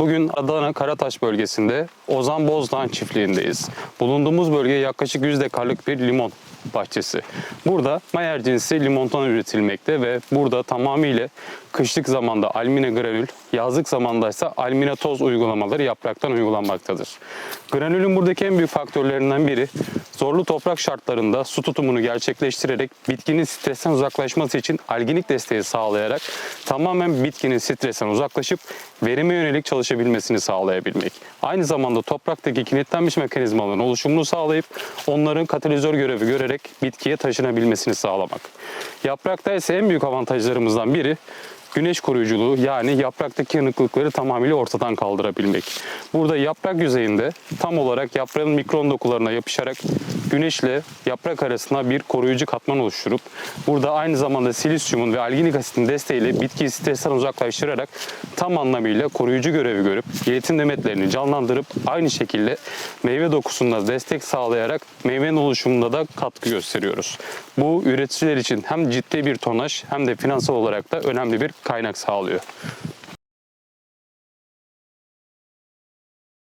Bugün Adana Karataş bölgesinde Ozan Bozdağ çiftliğindeyiz. Bulunduğumuz bölge yaklaşık 100 dekarlık bir limon bahçesi. Burada Mayer cinsi limontan üretilmekte ve burada tamamıyla kışlık zamanda almine granül, yazlık zamanda ise almine toz uygulamaları yapraktan uygulanmaktadır. Granülün buradaki en büyük faktörlerinden biri zorlu toprak şartlarında su tutumunu gerçekleştirerek bitkinin stresten uzaklaşması için alginik desteği sağlayarak tamamen bitkinin stresten uzaklaşıp verime yönelik çalışabilmesini sağlayabilmek. Aynı zamanda topraktaki kilitlenmiş mekanizmaların oluşumunu sağlayıp onların katalizör görevi görerek bitkiye taşınabilmesini sağlamak. Yaprakta ise en büyük avantajlarımızdan biri güneş koruyuculuğu yani yapraktaki yanıklıkları tamamıyla ortadan kaldırabilmek. Burada yaprak yüzeyinde tam olarak yaprağın mikron dokularına yapışarak güneşle yaprak arasında bir koruyucu katman oluşturup burada aynı zamanda silisyumun ve alginik asitin desteğiyle bitkiyi stresten uzaklaştırarak tam anlamıyla koruyucu görevi görüp yönetim demetlerini canlandırıp aynı şekilde meyve dokusunda destek sağlayarak meyvenin oluşumunda da katkı gösteriyoruz. Bu üreticiler için hem ciddi bir tonaj hem de finansal olarak da önemli bir kaynak sağlıyor.